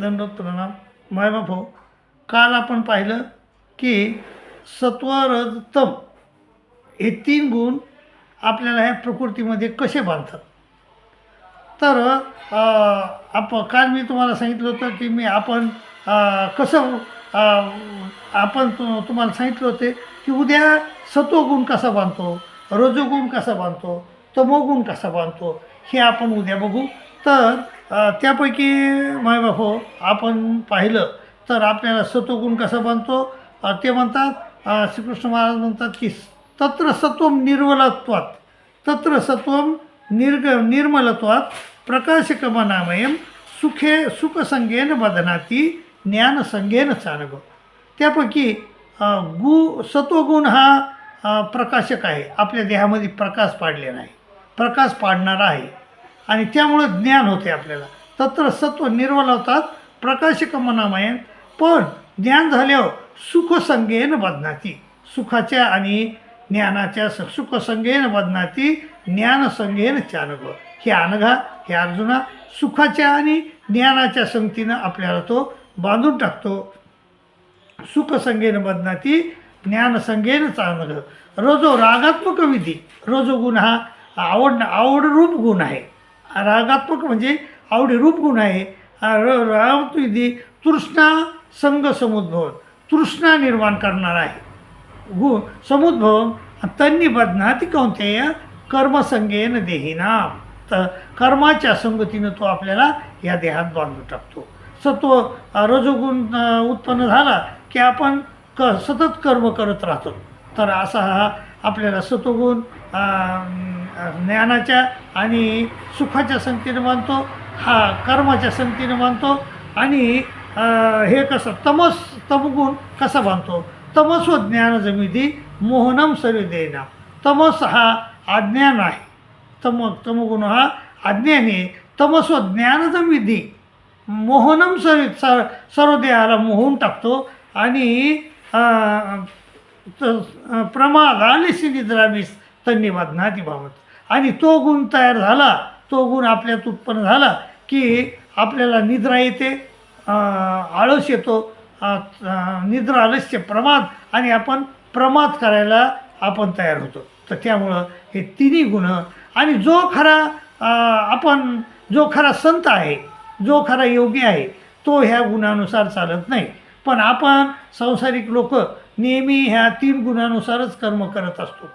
दंडोत प्रणाम मायबाप हो. काल आपण पाहिलं की सत्व तम हे तीन गुण आपल्याला ह्या प्रकृतीमध्ये कसे बांधतात? तर आप काल मी तुम्हाला सांगितलं होतं की मी आपण कसं आपण तु तुम्हाला सांगितलं होते की उद्या सत्वगुण कसा बांधतो? रजोगुण कसा बांधतो? तमोगुण कसा बांधतो? हे आपण उद्या बघू. तर त्यापैकी मायबाप हो आपण पाहिलं तर आपल्याला सत्वगुण कसा बनतो? ते म्हणतात श्रीकृष्ण महाराज म्हणतात की तत्र सत्व निर्मलत्वात. तत्र सत्वम निर्ग निर्मलत्वात प्रकाशकमनामयम सुखे सुखसंगेन बदनाती ज्ञानसंगेन चालग त्यापैकी गु सत्वगुण हा प्रकाशक आहे. आपल्या देहामध्ये प्रकाश पाडलेला आहे. प्रकाश पाडणारा आहे. आणि त्यामुळं ज्ञान होते आपल्याला. तत्र सत्व निर्मल होतात प्रकाशक मनामयन पण ज्ञान झाल्यावर सुखसंगेन बदनाती. सुखाच्या आणि ज्ञानाच्या स- सुखसंगेन बदनाती ज्ञानसंगेन चानग हे अनघा हे अर्जुना सुखाच्या आणि ज्ञानाच्या संगतीनं आपल्याला तो बांधून टाकतो. सुखसंगेन बदनाती ज्ञानसंगेन चानग रोजो रागात्मक विधी. रोजो गुण हा आवड आवडरूप गुण आहे. रागात्मक म्हणजे आवडीरूप गुण आहे. हा र तृष्णा संग समुद्भव तृष्णा निर्माण करणार आहे. गु समुद्भवन तन्नी बदनाती कोणत्या कर्मसंगेन देहिना तर कर्माच्या संगतीनं तो आपल्याला या देहात बांधून टाकतो. सत्व रजोगुण उत्पन्न झाला की आपण क सतत कर्म करत राहतो. तर असा हा आपल्याला सत्वगुण ज्ञानाच्या आणि सुखाच्या संगतीनं मानतो हा कर्माच्या संगतीनं मानतो आणि हे कसं तमस तमगुण कसा बांधतो तमस व ज्ञान जमिती मोहनम सर्व देना तमस हा अज्ञान आहे. तम तमगुण हा अज्ञान. आहे तमस्व ज्ञान जमिती मोहनम सर्व सर सर्व देहाला मोहून टाकतो आणि अं, त- प्रमाद आलेशी निद्रावीस तन्नी ती बाबत आणि तो गुण तयार झाला तो गुण आपल्यात उत्पन्न झाला की आपल्याला निद्रा येते आळस येतो निद्रा आलस्य प्रमाद आणि आपण प्रमाद करायला आपण तयार होतो. तर त्यामुळं हे तिन्ही गुण आणि जो खरा आपण जो खरा संत आहे जो खरा योगी आहे तो ह्या गुणानुसार चालत नाही. पण आपण संसारिक लोक नेहमी ह्या तीन गुणानुसारच कर्म करत असतो.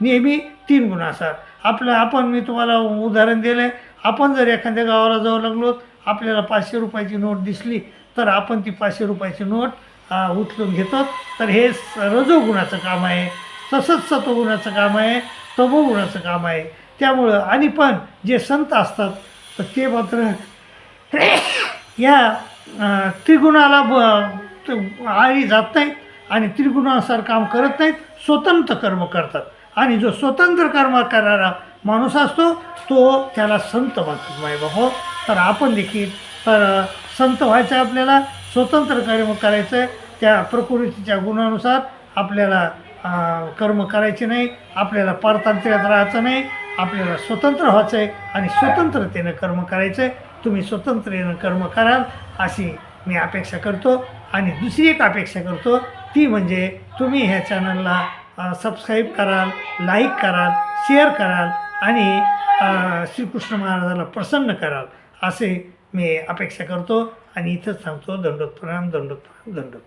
नेहमी तीन गुणानुसार. आपलं आपण मी तुम्हाला उदाहरण दिलं आहे आपण जर एखाद्या गावाला जाऊ लागलो आपल्याला पाचशे रुपयाची नोट दिसली तर आपण ती पाचशे रुपयाची नोट उचलून घेतो. तर हे स- रजोगुणाचं काम आहे तसंच सत्वगुणाचं काम आहे तमोगुणाचं काम आहे. त्यामुळं आणि पण जे संत असतात तर ते मात्र या त्रिगुणाला ब आळी जात नाहीत आणि त्रिगुणानुसार काम करत नाहीत स्वतंत्र कर्म करतात. आणि जो स्वतंत्र कर्म करणारा माणूस असतो तो त्याला संत म्हणतो माय बाबा हो. तर आपण देखील तर संत व्हायचं आहे आपल्याला स्वतंत्र कर्म करायचं आहे त्या प्रकृतीच्या गुणानुसार आपल्याला कर्म करायचे नाही आपल्याला पारतांत्र्यात राहायचं नाही आपल्याला स्वतंत्र व्हायचं आहे आणि स्वतंत्रतेनं कर्म करायचं आहे तुम्ही स्वतंत्रतेनं कर्म कराल अशी मी अपेक्षा करतो. आणि दुसरी एक अपेक्षा करतो ती म्हणजे तुम्ही ह्या चॅनलला सबस्क्राईब कराल लाईक कराल शेअर कराल आणि श्रीकृष्ण महाराजाला प्रसन्न कराल. असे मी अपेक्षा करतो आणि इथंच सांगतो दंडोत प्रणाम दंडोत प्रणाम दंडोत